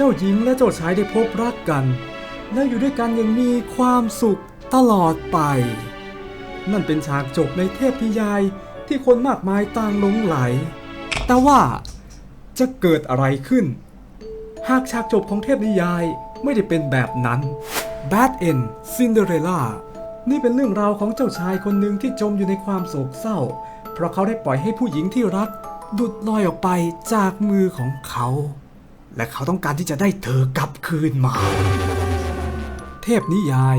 เจ้าหญิงและเจ้าชายได้พบรักกัน และอยู่ด้วยกันอย่างมีความสุขตลอดไป นั่นเป็นฉากจบในเทพนิยายที่คนมากมายต่างหลงไหล แต่ว่าจะเกิดอะไรขึ้น หากฉากจบของเทพนิยายไม่ได้เป็นแบบนั้น Bad End Cinderella นี่เป็นเรื่องราวของเจ้าชายคนหนึ่งที่จมอยู่ในความโศกเศร้า เพราะเขาได้ปล่อยให้ผู้หญิงที่รัก ดุดลอยออกไปจากมือของเขา และเขาต้องการที่จะได้เธอกลับคืนมา เทพนิยาย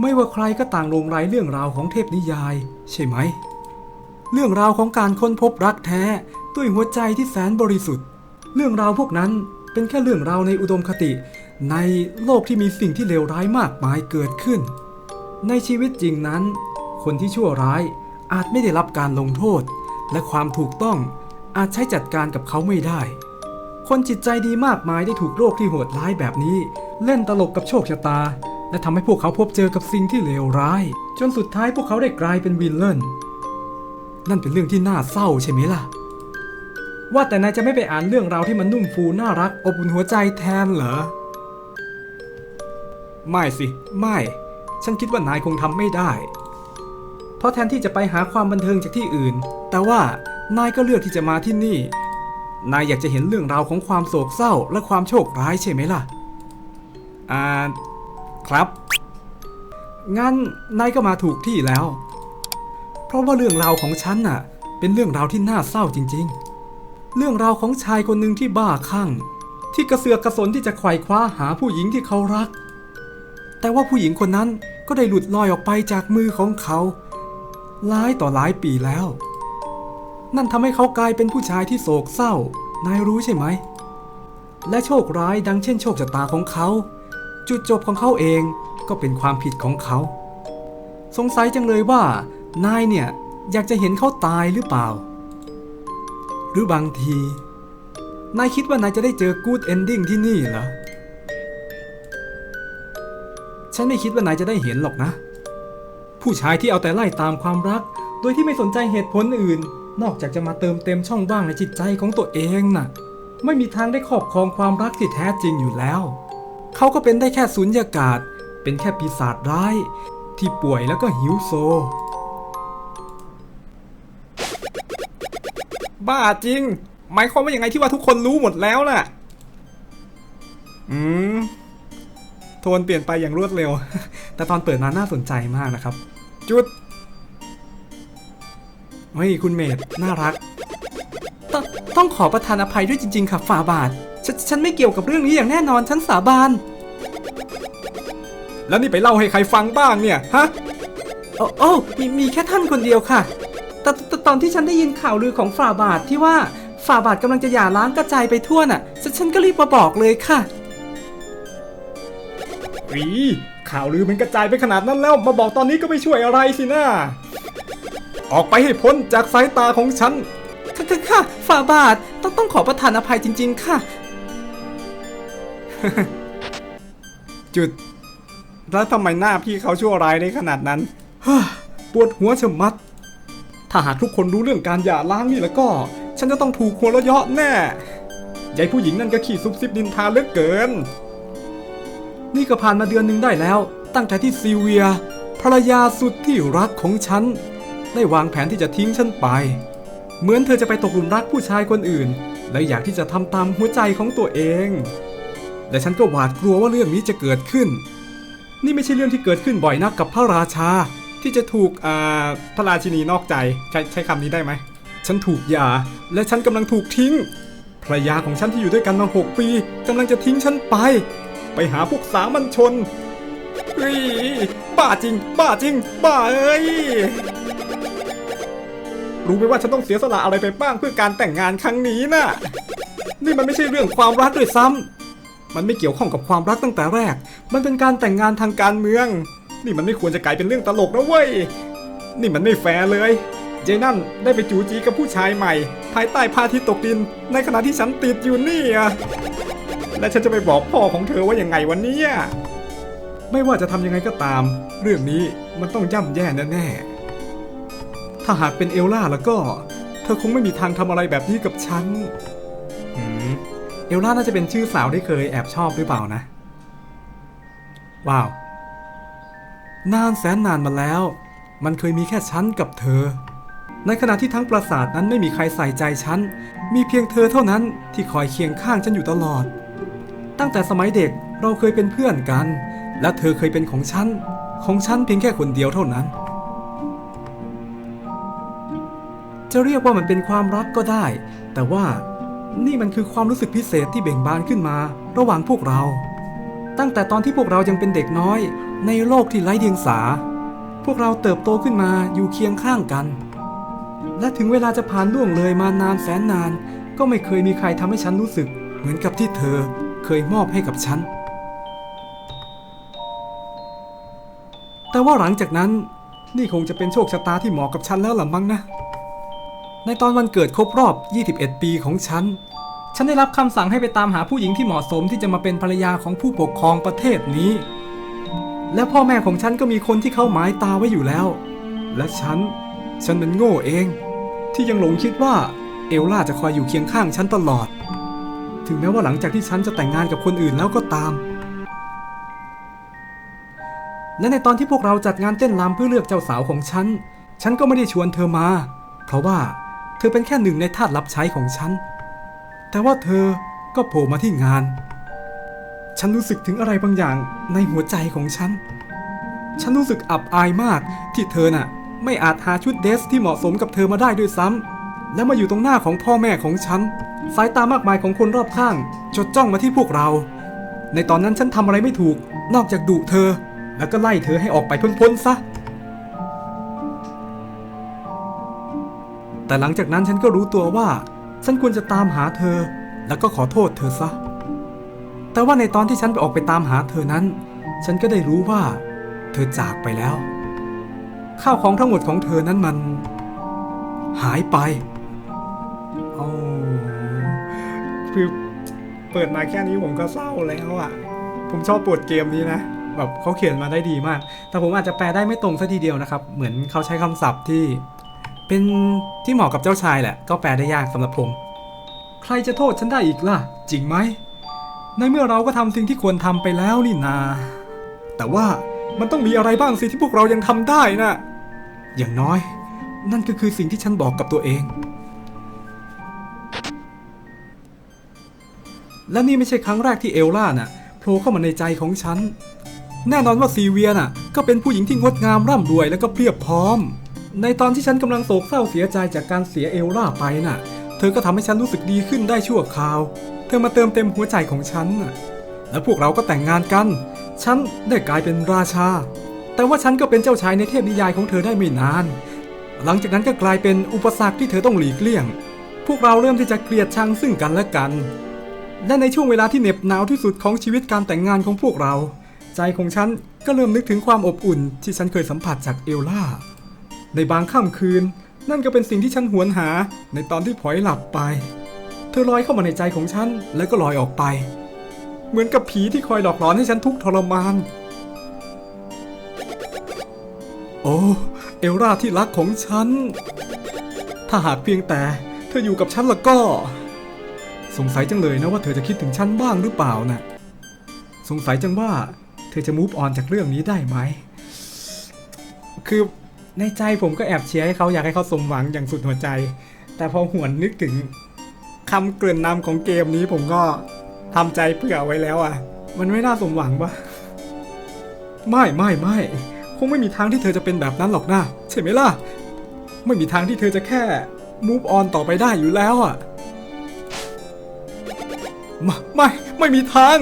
ไม่ว่าใครก็ต่างลงรายเรื่องราวของเทพนิยาย ใช่ไหม เรื่องราวของการค้นพบรักแท้ด้วยหัวใจที่แสนบริสุทธิ์ เรื่องราวพวกนั้นเป็นแค่เรื่องราวในอุดมคติ ในโลกที่มีสิ่งที่เลวร้ายมากมายเกิดขึ้น ในชีวิตจริงนั้น คนที่ชั่วร้ายอาจไม่ได้รับการลงโทษ และความถูกต้องอาจใช้จัดการกับเขาไม่ได้ คนจิตใจดีมากมายได้ถูกโรคที่โหดร้ายแบบนี้ เล่นตลกกับโชคชะตา และทำให้พวกเขาพบเจอกับสิ่งที่เลวร้าย จนสุดท้ายพวกเขาได้กลายเป็นวิลเลนนั่นเป็นเรื่องที่น่าเศร้าใช่ไหมล่ะ ว่าแต่นายจะไม่ไปอ่านเรื่องราวที่มันนุ่มฟูน่ารัก อบอุ่นหัวใจแทนเหรอ ไม่สิ ไม่ ฉันคิดว่านายคงทำไม่ได้ เพราะแทนที่จะไปหาความบันเทิงจากที่อื่น แต่ว่านายก็เลือกที่จะมาที่นี่ นายอยากจะเห็นเรื่องราวของความโศกเศร้าและความโชคร้ายใช่ไหมล่ะ อ่า ครับ งั้นนายก็มาถูกที่แล้ว เพราะว่าเรื่องราวของฉันน่ะ เป็นเรื่องราวที่น่าเศร้าจริง ๆ เรื่องราวของชายคนหนึ่งที่บ้าคลั่ง ที่กระเสือกกระสนที่จะไขว่คว้าหาผู้หญิงที่เขารัก แต่ว่าผู้หญิงคนนั้นก็ได้หลุดลอยออกไปจากมือของเขา หลายต่อหลายปีแล้ว นั่นทำให้เขากลายเป็นผู้ชายที่โศกเศร้า นายรู้ใช่ไหม และโชคร้ายดังเช่นโชคชะตาของเขา จุดจบของเขาเองก็เป็นความผิดของเขา สงสัยจังเลยว่า นายเนี่ยอยากจะเห็นเขาตายหรือเปล่า หรือบางที นายคิดว่านายจะได้เจอกู๊ดเอนดิ้งที่นี่เหรอ ฉันไม่คิดว่านายจะได้เห็นหรอกนะ ผู้ชายที่เอาแต่ไล่ตามความรัก โดยที่ไม่สนใจเหตุผลอื่น นอกจากจะมาเติมเต็มช่องว่างในจิตใจของตัวเองน่ะ ไม่มีทางได้ครอบครองความรักที่แท้จริงอยู่แล้ว เขาก็เป็นได้แค่สุญญากาศ เป็นแค่ปีศาจร้าย ที่ป่วยแล้วก็หิวโซ บ้าจริง หมายความว่าอย่างไงที่ว่าทุกคนรู้หมดแล้วน่ะ อืม โทนเปลี่ยนไปอย่างรวดเร็ว แต่ตอนเปิดมาน่าสนใจมากนะครับ จุด เฮ้ยคุณเมดน่ารักตต้องขอประทานอภัยด้วยจริง ๆ ค่ะฝ่าบาทฉนฉันไม่เกี่ยวกับเรื่องนี้อย่างแน่นอนฉันสาบาน แล้วนี่ไปเล่าให้ใครฟังบ้างเนี่ยฮะโอ้โอ้มีมีแค่ท่านคนเดียวค่ะแต่แต่ตอนที่ฉันได้ยินข่าวลือของฝ่าบาทที่ว่าฝ่าบาทกำลังจะหย่าร้างกระจายไปทั่วน่ะฉนฉันก็รีบมาบอกเลยค่ะอีข่าวลือมันกระจายไปขนาดนั้นแล้ว มาบอกตอนนี้ก็ไม่ช่วยอะไรสินะ ออกไปให้พ้นจากสายตาของฉัน ค่ะค่ะค่ะฝ่าบาทต้องต้องขอประทานอภัยจริง ๆ ค่ะ จุด แล้วทำไมหน้าพี่เขาชั่วร้ายได้ขนาดนั้นปวดหัวชะมัด ถ้าหากทุกคนรู้เรื่องการหย่าร้างนี่แล้วก็ ฉันจะต้องถูกหัวเราะเยาะแน่ยายผู้หญิงนั่นก็ขี้ซุบซิบดินทาเหลือเกิน นี่ก็ผ่านมาเดือนหนึ่งได้แล้ว ตั้งแต่ที่ซีเวีย ภรรยาสุดที่รักของฉัน ได้วางแผนที่จะทิ้งฉันไป เหมือนเธอจะไปตกหลุมรักผู้ชายคนอื่น และอยากที่จะทำตามหัวใจของตัวเอง และฉันก็หวาดกลัวว่าเรื่องนี้จะเกิดขึ้น นี่ไม่ใช่เรื่องที่เกิดขึ้นบ่อยนักกับพระราชาที่จะถูกอ่าพระราชินีนอกใจใช้ใช้คำนี้ได้ไหม ฉันถูกยาและฉันกำลังถูกทิ้งภรรยาของฉันที่อยู่ด้วยกันมาหกปีกำลังจะทิ้งฉันไป ไปหาพวกสามัญชนเฮ้ยบ้าจริง บ้าจริง บ้าเอ้ย รู้ไหมว่าฉันต้องเสียสละอะไรไปบ้างเพื่อการแต่งงานครั้งนี้น่ะ นี่มันไม่ใช่เรื่องความรักด้วยซ้ำมันไม่เกี่ยวข้องกับความรักตั้งแต่แรก มันเป็นการแต่งงานทางการเมือง นี่มันไม่ควรจะกลายเป็นเรื่องตลกนะเว้ย นี่มันไม่แฟร์เลยเจนั่นได้ไปจูจีกับผู้ชายใหม่ ภายใต้พระอาทิตย์ตกดิน ในขณะที่ฉันติดอยู่นี่อะและฉันจะไปบอกพ่อของเธอว่ายังไงวันนี้ไม่ว่าจะทำยังไงก็ตาม เรื่องนี้มันต้องย่ำแย่แน่ๆ ถ้าหากเป็นเอลล่าแล้วก็ เธอคงไม่มีทางทำอะไรแบบนี้กับฉันหืมเอลล่าน่าจะเป็นชื่อสาวที่เคยแอบชอบหรือเปล่านะ ว้าว นานแสนนานมาแล้ว มันเคยมีแค่ฉันกับเธอ ในขณะที่ทั้งปราสาทนั้นไม่มีใครใส่ใจฉัน มีเพียงเธอเท่านั้นที่คอยเคียงข้างฉันอยู่ตลอด ตั้งแต่สมัยเด็กเราเคยเป็นเพื่อนกัน และเธอเคยเป็นของฉัน ของฉันเพียงแค่คนเดียวเท่านั้น จะเรียกว่ามันเป็นความรักก็ได้ แต่ว่านี่มันคือความรู้สึกพิเศษที่เบ่งบานขึ้นมา ระหว่างพวกเรา ตั้งแต่ตอนที่พวกเรายังเป็นเด็กน้อย ในโลกที่ไร้เดียงสา พวกเราเติบโตขึ้นมาอยู่เคียงข้างกัน และถึงเวลาจะผ่านล่วงเลยมานานแสนนาน ก็ไม่เคยมีใครทำให้ฉันรู้สึก เหมือนกับที่เธอเคยมอบให้กับฉัน แต่ว่าหลังจากนั้น นี่คงจะเป็นโชคชะตาที่เหมาะกับฉันแล้วล่ะมั้งนะ ในตอนวันเกิดครบรอบ 21 ปีของฉัน ฉันได้รับคำสั่งให้ไปตามหาผู้หญิงที่เหมาะสมที่จะมาเป็นภรรยาของผู้ปกครองประเทศนี้ และพ่อแม่ของฉันก็มีคนที่เขาหมายตาไว้อยู่แล้ว และฉัน ฉันมันโง่เอง ที่ยังหลงคิดว่าเอลล่าจะคอยอยู่เคียงข้างฉันตลอด ถึงแม้ว่าหลังจากที่ฉันจะแต่งงานกับคนอื่นแล้วก็ตาม และในตอนที่พวกเราจัดงานเต้นรำเพื่อเลือกเจ้าสาวของฉัน ฉันก็ไม่ได้ชวนเธอมา เพราะว่า เธอเป็นแค่หนึ่งในทาสรับใช้ของฉัน แต่ว่าเธอก็โผล่มาที่งาน ฉันรู้สึกถึงอะไรบางอย่างในหัวใจของฉัน ฉันรู้สึกอับอายมากที่เธอน่ะ ไม่อาจหาชุดเดรสที่เหมาะสมกับเธอมาได้ด้วยซ้ำ และมาอยู่ตรงหน้าของพ่อแม่ของฉัน สายตามากมายของคนรอบข้าง จดจ้องมาที่พวกเรา ในตอนนั้นฉันทำอะไรไม่ถูก นอกจากดุเธอ แล้วก็ไล่เธอให้ออกไปพ้นๆซะ แต่หลังจากนั้นฉันก็รู้ตัวว่า ฉันควรจะตามหาเธอ แล้วก็ขอโทษเธอซะ แต่ว่าในตอนที่ฉันไปออกไปตามหาเธอนั้น ฉันก็ได้รู้ว่า เธอจากไปแล้ว ข้าวของทั้งหมดของเธอนั้นมัน หายไปโอ้คือเปิดมาแค่นี้ผมก็เศร้าแล้วอะ ผมชอบบทเกมนี้นะแบบเขาเขียนมาได้ดีมาก แต่ผมอาจจะแปลได้ไม่ตรงซะทีเดียวนะครับ เหมือนเขาใช้คำศัพท์ที่ เป็นที่เหมาะกับเจ้าชายแหละ ก็แปลได้ยากสำหรับผม ใครจะโทษฉันได้อีกล่ะ จริงไหม ในเมื่อเราก็ทำสิ่งที่ควรทำไปแล้วนี่นา แต่ว่ามันต้องมีอะไรบ้างสิที่พวกเรายังทำได้นะ อย่างน้อย นั่นก็คือสิ่งที่ฉันบอกกับตัวเอง และนี่ไม่ใช่ครั้งแรกที่เอลล่าน่ะโผล่เข้ามาในใจของฉัน แน่นอนว่าซีเวียน่ะ ก็เป็นผู้หญิงที่งดงามร่ำรวยและก็เพียบพร้อม ในตอนที่ฉันกำลังโศกเศร้าเสียใจจากการเสียเอลล่าไปน่ะ เธอก็ทำให้ฉันรู้สึกดีขึ้นได้ชั่วคราว เธอมาเติมเต็มหัวใจของฉันน่ะ และพวกเราก็แต่งงานกัน ฉันได้กลายเป็นราชา แต่ว่าฉันก็เป็นเจ้าชายในเทพนิยายของเธอได้ไม่นาน หลังจากนั้นก็กลายเป็นอุปสรรคที่เธอต้องหลีกเลี่ยง พวกเราเริ่มที่จะเกลียดชังซึ่งกันและกัน และในช่วงเวลาที่เหน็บหนาวที่สุดของชีวิตการแต่งงานของพวกเรา ใจของฉันก็เริ่มนึกถึงความอบอุ่นที่ฉันเคยสัมผัสจากเอลล่า ในบางค่ำคืน นั่นก็เป็นสิ่งที่ฉันหวนหาในตอนที่พลอยหลับไป เธอลอยเข้ามาในใจของฉันแล้วก็ลอยออกไป เหมือนกับผีที่คอยหลอกหลอนให้ฉันทุกข์ทรมาน โอ้เอลล่าที่รักของฉัน ถ้าหากเพียงแต่เธออยู่กับฉันแล้วก็ สงสัยจังเลยนะว่าเธอจะคิดถึงฉันบ้างหรือเปล่านะ่ะสงสัยจังว่า เธอจะมูฟออนจากเรื่องนี้ได้ไหม คือ ในใจผมก็แอบเชียร์ให้เขาอยากให้เขาสมหวังอย่างสุดหัวใจ แต่พอหวนนึกถึงคำเกริ่นนำของเกมนี้ผมก็ทำใจเผื่อไว้แล้วอะ มันไม่น่าสมหวังปะไม่ไม่ไม่คงไม่มีทางที่เธอจะเป็นแบบนั้นหรอกนะใช่ไหมล่ะ ไม่มีทางที่เธอจะแค่ move on ต่อไปได้อยู่แล้วอะไม่ไม่ไม่มีทาง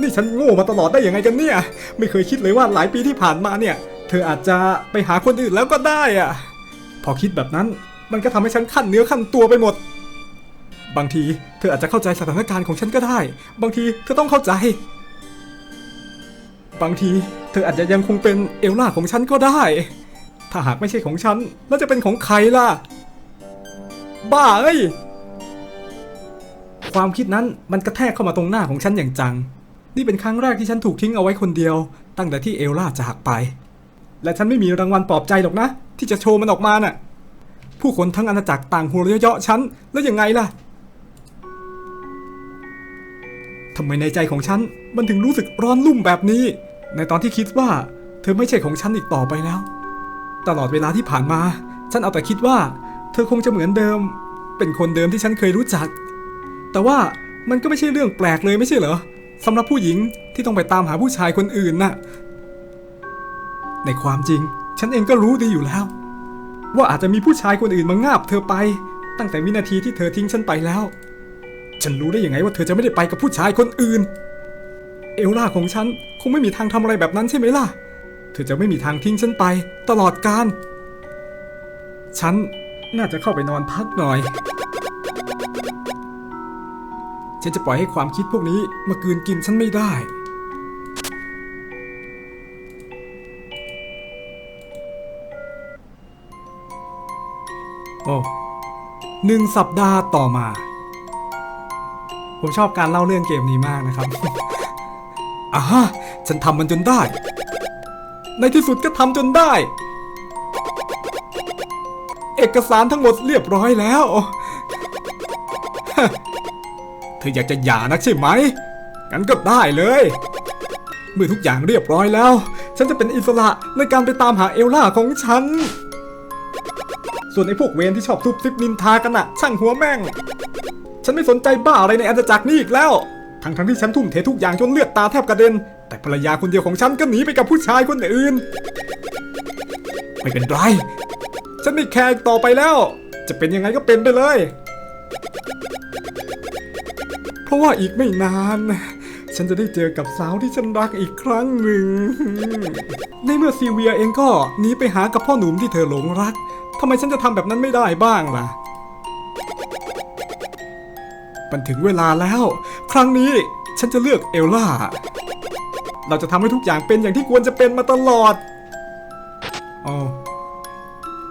นี่ฉันโง่มาตลอดได้ยังไงกันเนี่ย ไม่เคยคิดเลยว่าหลายปีที่ผ่านมาเนี่ย ธออาจจะไปหาคนอื่นแล้วก็ได้อะพอคิดแบบนั้นมันก็ทำให้ฉันขั้นเนื้อขั้นตัวไปหมด บางทีเธออาจจะเข้าใจสถานการณ์ของฉันก็ได้ บางทีเธอต้องเข้าใจ บางทีเธออาจจะยังคงเป็นเอลล่าของฉันก็ได้ ถ้าหากไม่ใช่ของฉันแล้วจะเป็นของใครล่ะ บ้าเอ้ย ความคิดนั้นมันกระแทกเข้ามาตรงหน้าของฉันอย่างจัง นี่เป็นครั้งแรกที่ฉันถูกทิ้งเอาไว้คนเดียว ตั้งแต่ที่เอลล่าจากไป และฉันไม่มีรางวัลปลอบใจหรอกนะ ที่จะโชว์มันออกมาน่ะ ผู้คนทั้งอาณาจักรต่างหัวเราะเยาะฉัน แล้วยังไงล่ะทำไมในใจของฉันมันถึงรู้สึกร้อนลุ่มแบบนี้ ในตอนที่คิดว่า เธอไม่ใช่ของฉันอีกต่อไปแล้ว ตลอดเวลาที่ผ่านมา ฉันเอาแต่คิดว่า เธอคงจะเหมือนเดิม เป็นคนเดิมที่ฉันเคยรู้จัก แต่ว่ามันก็ไม่ใช่เรื่องแปลกเลยไม่ใช่เหรอสำหรับผู้หญิงที่ต้องไปตามหาผู้ชายคนอื่นน่ะ ในความจริง ฉันเองก็รู้ดีอยู่แล้ว ว่าอาจจะมีผู้ชายคนอื่นมางาบเธอไป ตั้งแต่วินาทีที่เธอทิ้งฉันไปแล้ว ฉันรู้ได้ยังไงว่าเธอจะไม่ได้ไปกับผู้ชายคนอื่น เอลล่าของฉันคงไม่มีทางทำอะไรแบบนั้นใช่ไหมล่ะ เธอจะไม่มีทางทิ้งฉันไปตลอดกาลฉันน่าจะเข้าไปนอนพักหน่อย ฉันจะปล่อยให้ความคิดพวกนี้มากืนกินฉันไม่ได้ โอ้หนึ่งสัปดาห์ต่อมา ผมชอบการเล่าเรื่องเกมนี้มากนะครับอ่าฉันทำมันจนได้ ในที่สุดก็ทำจนได้ เอกสารทั้งหมดเรียบร้อยแล้ว เธออยากจะหย่านักใช่ไหมงั้นก็ได้เลย เมื่อทุกอย่างเรียบร้อยแล้ว ฉันจะเป็นอิสระในการไปตามหาเอลล่าของฉัน ส่วนไอ้พวกเวนที่ชอบทุบซิปนินทากันอะช่างหัวแม่ง ฉันไม่สนใจบ้าอะไรในอาณาจักรนี้อีกแล้ว ทั้งทั้งที่ฉันทุ่มเททุกอย่างจนเลือดตาแทบกระเด็น แต่ภรรยาคนเดียวของฉันก็หนีไปกับผู้ชายคนอื่น ไม่เป็นไร ฉันไม่แคร์ต่อไปแล้ว จะเป็นยังไงก็เป็นไปเลย เพราะว่าอีกไม่นานฉันจะได้เจอกับสาวที่ฉันรักอีกครั้งหนึ่ง ในเมื่อซีเวียเองก็หนีไปหากับพ่อหนุ่มที่เธอหลงรักำไมฉันจะทำแบบนั้นไม่ได้บ้างล่ะ มันถึงเวลาแล้ว ครั้งนี้ฉันจะเลือกเอลล่า เราจะทำให้ทุกอย่างเป็นอย่างที่ควรจะเป็นมาตลอดอ๋อ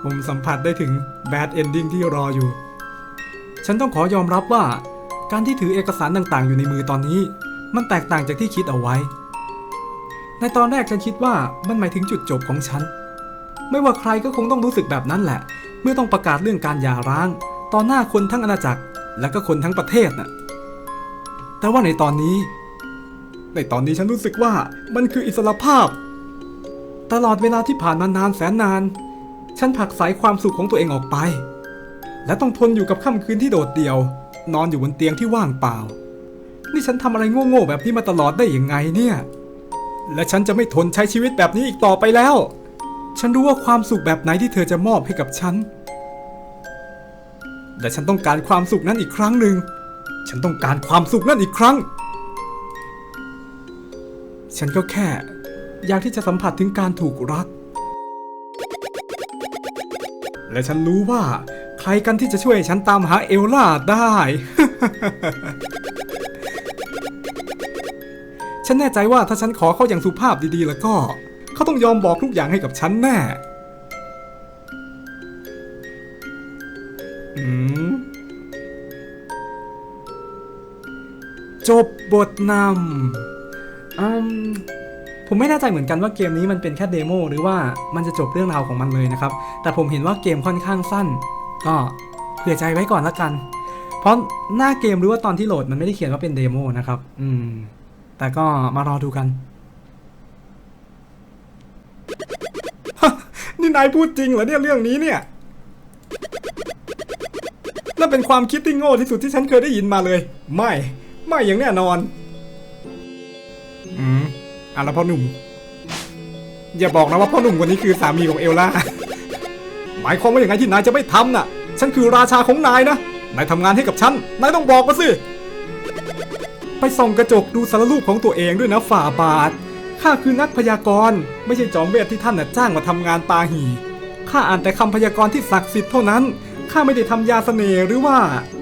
ผมสัมผัสได้ถึงแบดเอนดิ้งที่รออยู่ ฉันต้องขอยอมรับว่า การที่ถือเอกสารต่างๆ อยู่ในมือตอนนี้ มันแตกต่างจากที่คิดเอาไว้ ในตอนแรกฉันคิดว่ามันหมายถึงจุดจบของฉัน ไม่ว่าใครก็คงต้องรู้สึกแบบนั้นแหละ เมื่อต้องประกาศเรื่องการหย่าร้าง ต่อหน้าคนทั้งอาณาจักร และก็คนทั้งประเทศน่ะแต่ว่าในตอนนี้ ในตอนนี้ฉันรู้สึกว่ามันคืออิสรภาพ ตลอดเวลาที่ผ่านมานานแสนนาน ฉันผลักสายความสุขของตัวเองออกไป และต้องทนอยู่กับค่ำคืนที่โดดเดี่ยว นอนอยู่บนเตียงที่ว่างเปล่า นี่ฉันทำอะไรโง่ๆแบบนี้มาตลอดได้ยังไงเนี่ย และฉันจะไม่ทนใช้ชีวิตแบบนี้อีกต่อไปแล้ว ฉันรู้ว่าความสุขแบบไหนที่เธอจะมอบให้กับฉัน และฉันต้องการความสุขนั้นอีกครั้งหนึ่ง ฉันต้องการความสุขนั้นอีกครั้ง ฉันก็แค่ อยากที่จะสัมผัสถึงการถูกรัก และฉันรู้ว่า ใครกันที่จะช่วยฉันตามหาเอลล่าได้ ฉันแน่ใจว่าถ้าฉันขอเขาอย่างสุภาพดีๆ แล้วก็ เขาต้องยอมบอกทุกอย่างให้กับฉันแน่จบบทนำมผมไม่แน่ใจเหมือนกันว่าเกมนี้มันเป็นแค่เดโมหรือว่ามันจะจบเรื่องราวของมันเลยนะครับ แต่ผมเห็นว่าเกมค่อนข้างสั้น ก็เผื่อใจไว้ก่อนละกัน เพราะหน้าเกมหรือว่าตอนที่โหลดมันไม่ได้เขียนว่าเป็นเดโมนะครับ อืม แต่ก็มารอดูกัน นี่นายพูดจริงเหรอเนี่ยเรื่องนี้เนี่ยนั่นเป็นความคิดที่โง่ที่สุดที่ฉันเคยได้ยินมาเลย ไม่ ไม่อย่างแน่นอน อืมอะแล้วพ่อหนุ่ม อย่าบอกนะว่าพ่อหนุ่มคนนี้คือสามีของเอลล่า หมายความว่าอย่างไงที่นายจะไม่ทำน่ะ ฉันคือราชาของนายนะ นายทำงานให้กับฉัน นายต้องบอกมาสิ ไปส่องกระจกดูสารรูปของตัวเองด้วยนะฝ่าบาท ข้าคือนักพยากรณ์ไม่ใช่จอมเวทที่ท่านน่ะจ้างมาทำงานปาหีข้าอ่านแต่คำพยากรณ์ที่ศักดิ์สิทธิ์เท่านั้นข้าไม่ได้ทำยาเสน่ห์หรือว่า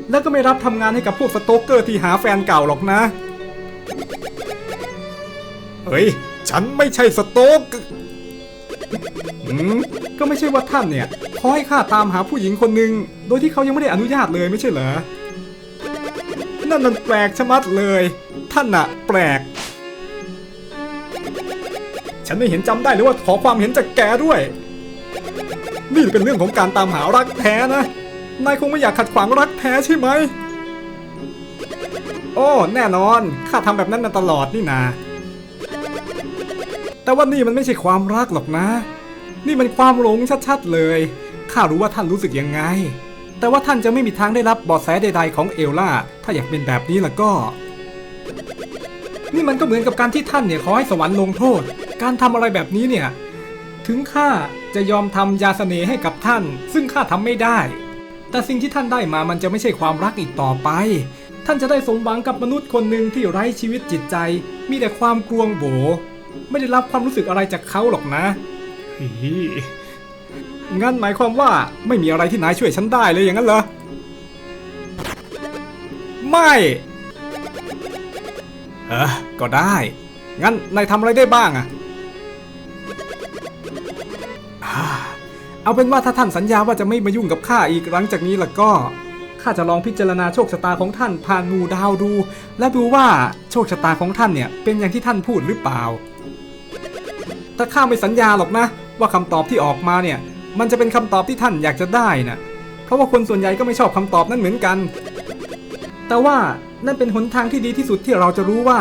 แล้วก็ไม่รับทำงานให้กับพวกสโตกเกอร์ที่หาแฟนเก่าหรอกนะ เฮ้ย ฉันไม่ใช่สโตกอืมก็ไม่ใช่ว่าท่านเนี่ยขอให้ข้าตามหาผู้หญิงคนหนึ่งโดยที่เขายังไม่ได้อนุญาตเลยไม่ใช่เหรอ นั่นมันแปลกชะมัดเลย ท่านน่ะ แปลก ฉันไม่เห็นจำได้เลยว่าขอความเห็นจากแกด้วย นี่เป็นเรื่องของการตามหารักแท้นะ นายคงไม่อยากขัดขวางรักแท้ใช่ไหม โอ้ แน่นอน ข้าทำแบบนั้นมาตลอดนี่นา แต่ว่านี่มันไม่ใช่ความรักหรอกนะ นี่มันความหลงชัดๆเลย ข้ารู้ว่าท่านรู้สึกยังไง แต่ว่าท่านจะไม่มีทางได้รับเบาะแสใดๆของเอลล่า ถ้าอยากเป็นแบบนี้ล้วก็นี่มันก็เหมือนกับการที่ท่านเนี่ยขอให้สวรรค์ลงโทษ การทำอะไรแบบนี้เนี่ย ถึงข้าจะยอมทำยาเสน่ห์ให้กับท่าน ซึ่งข้าทำไม่ได้ แต่สิ่งที่ท่านได้มามันจะไม่ใช่ความรักอีกต่อไป ท่านจะได้สมหวังกับมนุษย์คนหนึ่งที่ไร้ชีวิตจิตใจ มีแต่ความกลวงโบ ไม่ได้รับความรู้สึกอะไรจากเขาหรอกนะฮีงั้นหมายความว่าไม่มีอะไรที่นายช่วยฉันได้เลยอย่างนั้นเหรอ ไม่เออก็ได้ งั้นนายทำอะไรได้บ้างอะ เอาเป็นว่าถ้าท่านสัญญาว่าจะไม่มายุ่งกับข้าอีกหลังจากนี้ล้วก็ข้าจะลองพิจารณาโชคชะตาของท่านผ่านมูดาวดู และดูว่าโชคชะตาของท่านเนี่ยเป็นอย่างที่ท่านพูดหรือเปล่า แต่ข้าไม่สัญญาหรอกนะ ว่าคำตอบที่ออกมาเนี่ย มันจะเป็นคำตอบที่ท่านอยากจะได้นะเพราะว่าคนส่วนใหญ่ก็ไม่ชอบคำตอบนั้นเหมือนกัน แต่ว่านั่นเป็นหนทางที่ดีที่สุดที่เราจะรู้ว่า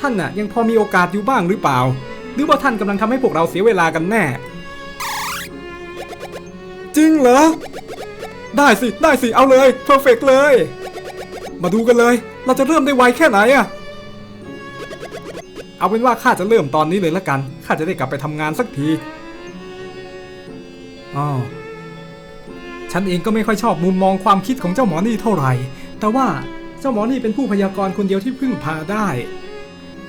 ท่านน่ะยังพอมีโอกาสอยู่บ้างหรือเปล่า หรือว่าท่านกำลังทำให้พวกเราเสียเวลากันแน่ จริงเหรอ ได้สิ ได้สิ เอาเลยเพอร์เฟกเลย มาดูกันเลย เราจะเริ่มได้ไวแค่ไหนอะเอาเป็นว่าข้าจะเริ่มตอนนี้เลยละกัน ข้าจะได้กลับไปทำงานสักทีอ๋อฉันเองก็ไม่ค่อยชอบมุมมองความคิดของเจ้าหมอนี่เท่าไหร่ แต่ว่าเจ้าหมอนี่เป็นผู้พยากรณ์คนเดียวที่พึ่งพาได้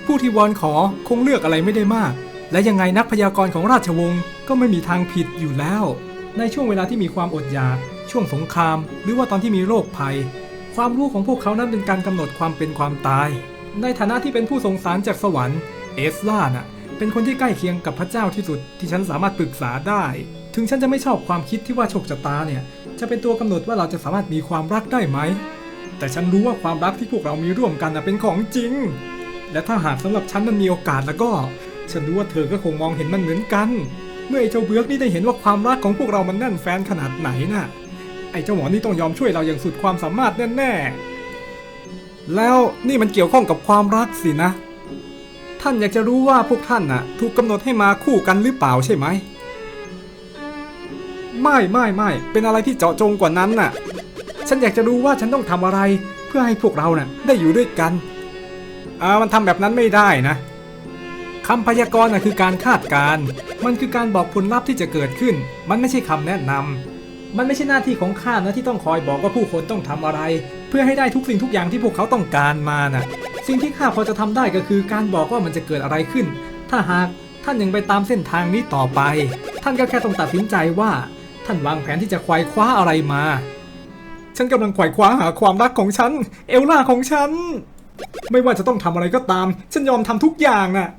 ผู้ที่วอนขอคงเลือกอะไรไม่ได้มาก และยังไงนักพยากรณ์ของราชวงศ์ก็ไม่มีทางผิดอยู่แล้ว ในช่วงเวลาที่มีความอดอยาก ช่วงสงคราม หรือว่าตอนที่มีโรคภัย ความรู้ของพวกเขานั้นเป็นการกำหนดความเป็นความตาย ในฐานะที่เป็นผู้ทรงสารจากสวรรค์เอสล่าน่ะเป็นคนที่ใกล้เคียงกับพระเจ้าที่สุดที่ฉันสามารถปรึกษาได้ ถึงฉันจะไม่ชอบความคิดที่ว่าโชคชะตาเนี่ยจะเป็นตัวกำหนดว่าเราจะสามารถมีความรักได้ไหม แต่ฉันรู้ว่าความรักที่พวกเรามีร่วมกันน่ะเป็นของจริง และถ้าหากสำหรับฉันมันมีโอกาสแล้วก็ ฉันรู้ว่าเธอก็คงมองเห็นมันเหมือนกัน เมื่อไอ้เจ้าเบือกนี่ได้เห็นว่าความรักของพวกเรามันแน่นแฟนขนาดไหนน่ะ ไอ้เจ้าหมอนี่ต้องยอมช่วยเราอย่างสุดความสามารถแน่ๆ แล้วนี่มันเกี่ยวข้องกับความรักสินะ ท่านอยากจะรู้ว่าพวกท่านน่ะ ถูกกำหนดให้มาคู่กันหรือเปล่าใช่ไหม ไม่ไม่ไม่เป็นอะไรที่เจาะจงกว่านั้นน่ะ ฉันอยากจะรู้ว่าฉันต้องทำอะไร เพื่อให้พวกเราน่ะได้อยู่ด้วยกันอ่ามันทำแบบนั้นไม่ได้นะ คำพยากรณ์น่ะคือการคาดการณ์มันคือการบอกผลลัพธ์ที่จะเกิดขึ้น มันไม่ใช่คำแนะนำมันไม่ใช่หน้าที่ของข้านะที่ต้องคอยบอกว่าผู้คนต้องทำอะไร เพื่อให้ได้ทุกสิ่งทุกอย่างที่พวกเขาต้องการมาน่ะ สิ่งที่ข้าพอจะทำได้ก็คือการบอกว่ามันจะเกิดอะไรขึ้น ถ้าหากท่านยังไปตามเส้นทางนี้ต่อไป ท่านก็แค่ต้องตัดสินใจว่า ท่านวางแผนที่จะควายคว้าอะไรมา ฉันกำลังไขว่คว้าหาความรักของฉัน เอลล่าของฉัน ไม่ว่าจะต้องทำอะไรก็ตาม ฉันยอมทำทุกอย่างน่ะ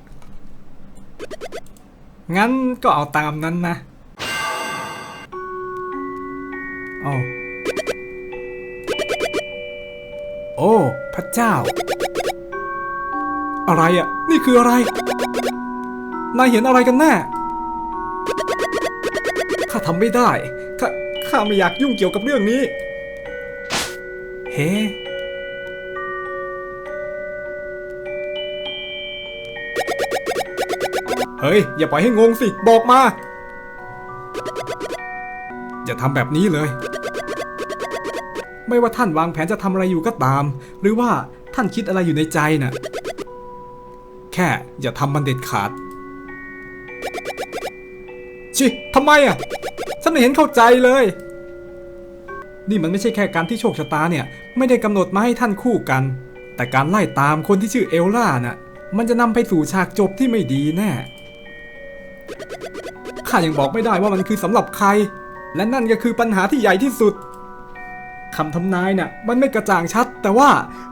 งั้นก็เอาตามนั้นนะโอ้โอ้ พระเจ้า อะไรอะ นี่คืออะไร นายเห็นอะไรกันแน่ ข้าทำไม่ได้ ข้า ข้าไม่อยากยุ่งเกี่ยวกับเรื่องนี้ เฮ้ เฮ้ย อย่าปล่อยให้งงสิ บอกมา อย่าทำแบบนี้เลย ไม่ว่าท่านวางแผนจะทำอะไรอยู่ก็ตาม หรือว่าท่านคิดอะไรอยู่ในใจน่ะ แค่อย่าทำมันเด็ดขาด ชิทำไมอะ ฉันไม่เห็นเข้าใจเลย นี่มันไม่ใช่แค่การที่โชคชะตาเนี่ย ไม่ได้กำหนดมาให้ท่านคู่กัน แต่การไล่ตามคนที่ชื่อเอลล่าน่ะมันจะนำไปสู่ฉากจบที่ไม่ดีแน่ ข้ายังบอกไม่ได้ว่ามันคือสำหรับใคร และนั่นก็คือปัญหาที่ใหญ่ที่สุดคำทำนายน่ะมันไม่กระจ่างชัด แต่ว่า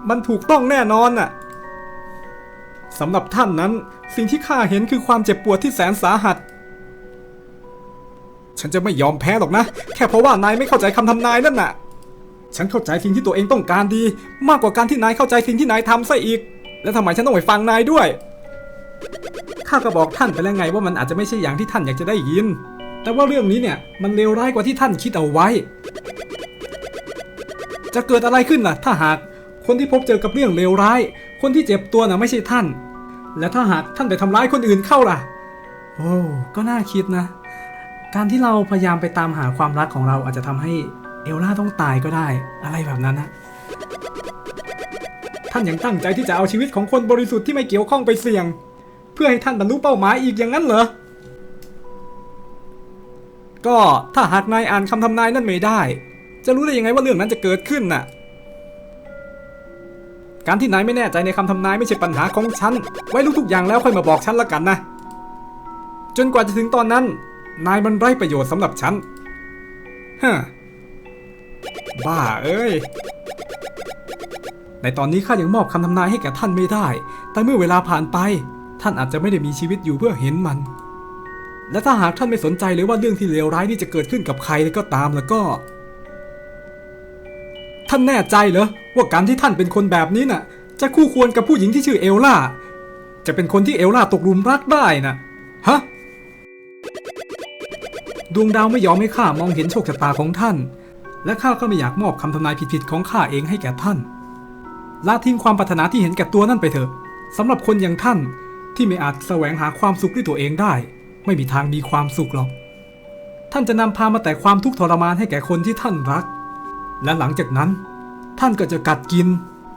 มันถูกต้องแน่นอนน่ะสำหรับท่านนั้นสิ่งที่ข้าเห็นคือความเจ็บปวดที่แสนสาหัส ฉันจะไม่ยอมแพ้หรอกนะ แค่เพราะว่านายไม่เข้าใจคำทำนายนั่นน่ะ ฉันเข้าใจสิ่งที่ตัวเองต้องการดี มากกว่าการที่นายเข้าใจสิ่งที่นายทำซะอีก แล้วทำไมฉันต้องไปฟังนายด้วย ข้าก็บอกท่านไปแล้วไงว่ามันอาจจะไม่ใช่อย่างที่ท่านอยากจะได้ยิน แต่ว่าเรื่องนี้เนี่ยมันเลวร้ายกว่าที่ท่านคิดเอาไว้ จะเกิดอะไรขึ้นล่ะ ถ้าหากคนที่พบเจอกับเรื่องเลวร้าย คนที่เจ็บตัวน่ะไม่ใช่ท่าน และถ้าหากท่านไปทำร้ายคนอื่นเข้าล่ะ โอ้ก็น่าคิดนะ การที่เราพยายามไปตามหาความรักของเราอาจจะทำให้เอลล่าต้องตายก็ได้ อะไรแบบนั้นนะท่านยังตั้งใจที่จะเอาชีวิตของคนบริสุทธิ์ที่ไม่เกี่ยวข้องไปเสี่ยง เพื่อให้ท่านบรรลุเป้าหมายอีกอย่างนั้นเหรอ ก็ถ้าหากนายอ่านคำทำนายนั่นไม่ได้ จะรู้ได้ยังไงว่าเรื่องนั้นจะเกิดขึ้นน่ะ การที่นายไม่แน่ใจในคำทำนายไม่ใช่ปัญหาของฉัน ไว้รู้ทุกอย่างแล้วค่อยมาบอกฉันละกันนะ จนกว่าจะถึงตอนนั้น นายมันไร้ประโยชน์สำหรับฉันฮะบ้าเอ้ยในตอนนี้ข้ายังมอบคำทำนายให้แก่ท่านไม่ได้ แต่เมื่อเวลาผ่านไป ท่านอาจจะไม่ได้มีชีวิตอยู่เพื่อเห็นมัน และถ้าหากท่านไม่สนใจเลยว่าเรื่องที่เลวร้ายนี่จะเกิดขึ้นกับใครก็ตามแล้วก็ ท่านแน่ใจเหรอว่าการที่ท่านเป็นคนแบบนี้น่ะ จะคู่ควรกับผู้หญิงที่ชื่อเอลล่า จะเป็นคนที่เอลล่าตกหลุมรักได้น่ะ ฮะ ดวงดาวไม่ยอมให้ข้ามองเห็นโชคชะตาของท่าน และข้าก็ไม่อยากมอบคำทำนายผิดๆของข้าเองให้แก่ท่านละทิ้งความปรารถนาที่เห็นแก่ตัวนั่นไปเถอะสำหรับคนอย่างท่าน ที่ไม่อาจแสวงหาความสุขด้วยตัวเองได้ ไม่มีทางมีความสุขหรอก ท่านจะนำพามาแต่ความทุกข์ทรมานให้แก่คนที่ท่านรัก และหลังจากนั้น ท่านก็จะกัดกิน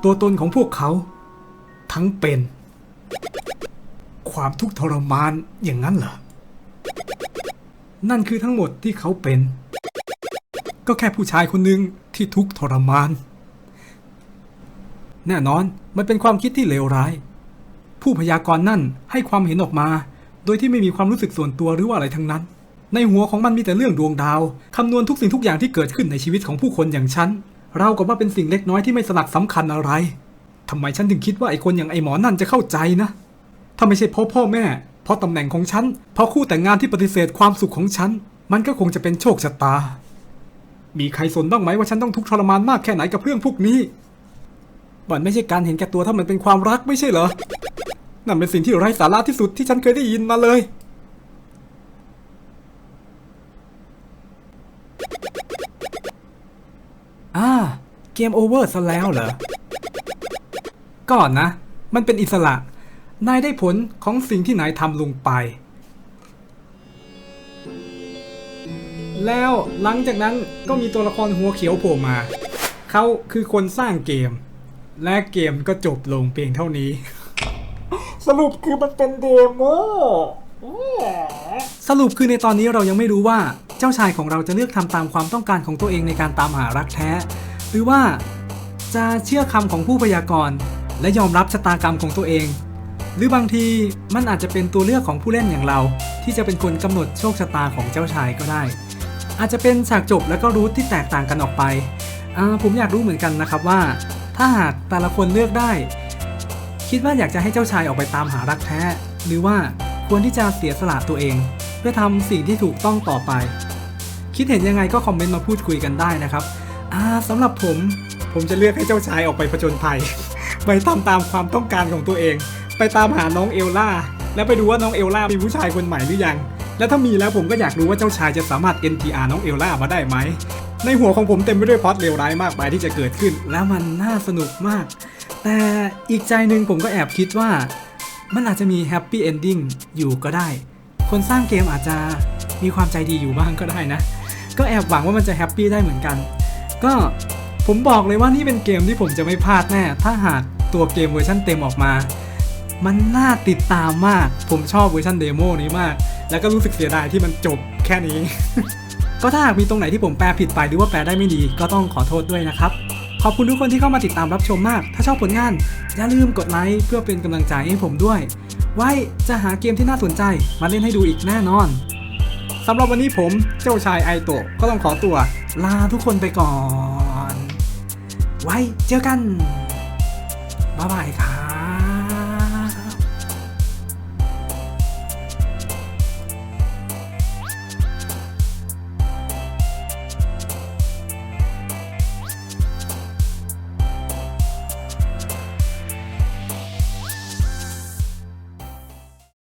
ตัวตนของพวกเขา ทั้งเป็น ความทุกข์ทรมานอย่างนั้นเหรอ นั่นคือทั้งหมดที่เขาเป็น ก็แค่ผู้ชายคนหนึ่งที่ทุกข์ทรมาน แน่นอนมันเป็นความคิดที่เลวร้าย ผู้พยากรณ์นั่นให้ความเห็นออกมา โดยที่ไม่มีความรู้สึกส่วนตัวหรือว่าอะไรทั้งนั้น ในหัวของมันมีแต่เรื่องดวงดาว คำนวณทุกสิ่งทุกอย่างที่เกิดขึ้นในชีวิตของผู้คนอย่างฉัน เรากับว่าเป็นสิ่งเล็กน้อยที่ไม่สลักสำคัญอะไรทำไมฉันถึงคิดว่าไอ้คนอย่างไอ้หมอนั่นจะเข้าใจนะ ถ้าไม่ใช่เพราะพ่อแม่ เพราะตำแหน่งของฉัน เพราะคู่แต่งงานที่ปฏิเสธความสุขของฉัน มันก็คงจะเป็นโชคชะตา มีใครสนบ้างไหมว่าฉันต้องทุกข์ทรมานมากแค่ไหนกับเรื่องพวกนี้ มันไม่ใช่การเห็นแก่ตัวถ้ามันเป็นความรักไม่ใช่เหรอ นั่นเป็นสิ่งที่ไร้สาระที่สุดที่ฉันเคยได้ยินมาเลย อ่า เกมโอเวอร์ซะแล้วเหรอ ก่อนนะ มันเป็นอิสระ นายได้ผลของสิ่งที่นายทำลงไป แล้วหลังจากนั้นก็มีตัวละครหัวเขียวโผล่มา เขาคือคนสร้างเกม และเกมก็จบลงเพียงเท่านี้ สรุปคือมันเป็นเดโมสรุปคือในตอนนี้เรายังไม่รู้ว่าเจ้าชายของเราจะเลือกทำตามความต้องการของตัวเองในการตามหารักแท้ หรือว่าจะเชื่อคำของผู้พยากรณ์และยอมรับชะตากรรมของตัวเอง หรือบางทีมันอาจจะเป็นตัวเลือกของผู้เล่นอย่างเรา ที่จะเป็นคนกำหนดโชคชะตาของเจ้าชายก็ได้ อาจจะเป็นฉากจบและก็รูทที่แตกต่างกันออกไปอ่าผมอยากรู้เหมือนกันนะครับว่า ถ้าหากแต่ละคนเลือกได้ คิดว่าอยากจะให้เจ้าชายออกไปตามหารักแท้ หรือว่าควรที่จะเสียสละตัวเอง เพื่อทำสิ่งที่ถูกต้องต่อไป คิดเห็นยังไงก็คอมเมนต์มาพูดคุยกันได้นะครับอ่าสำหรับผมผมจะเลือกให้เจ้าชายออกไปผจญภัยไปตามตามความต้องการของตัวเอง ไปตามหาน้องเอลล่า แล้วไปดูว่าน้องเอลล่ามีผู้ชายคนใหม่หรือยัง และถ้ามีแล้วผมก็อยากรู้ว่าเจ้าชายจะสามารถ NTR น้องเอลล่ามาได้ไหม ในหัวของผมเต็มไปด้วยพอตเลวร้ายมากมายที่จะเกิดขึ้น แล้วมันน่าสนุกมาก แต่อีกใจหนึ่งผมก็แอบคิดว่า มันอาจจะมีแฮปปี้เอนดิ้งอยู่ก็ได้ คนสร้างเกมอาจจะมีความใจดีอยู่บ้างก็ได้นะ ก็แอบหวังว่ามันจะแฮปปี้ได้เหมือนกัน ก็ผมบอกเลยว่านี่เป็นเกมที่ผมจะไม่พลาดแน่ ถ้าหากตัวเกมเวอร์ชันเต็มออกมา มันน่าติดตามมาก ผมชอบเวอร์ชันเดโมนี้มาก แล้วก็รู้สึกเสียดายที่มันจบแค่นี้ ก็ถ้าหากมีตรงไหนที่ผมแปลผิดไปหรือว่าแปลได้ไม่ดีก็ต้องขอโทษด้วยนะครับ ขอบคุณทุกคนที่เข้ามาติดตามรับชมมาก ถ้าชอบผลงาน อย่าลืมกดไลค์เพื่อเป็นกำลังใจให้ผมด้วย ไว้จะหาเกมที่น่าสนใจมาเล่นให้ดูอีกแน่นอนสำหรับวันนี้ผมเจ้าชายไอโตะก็ต้องขอตัว ลาทุกคนไปก่อน ไว้เจอกันบ๊ายบายครับ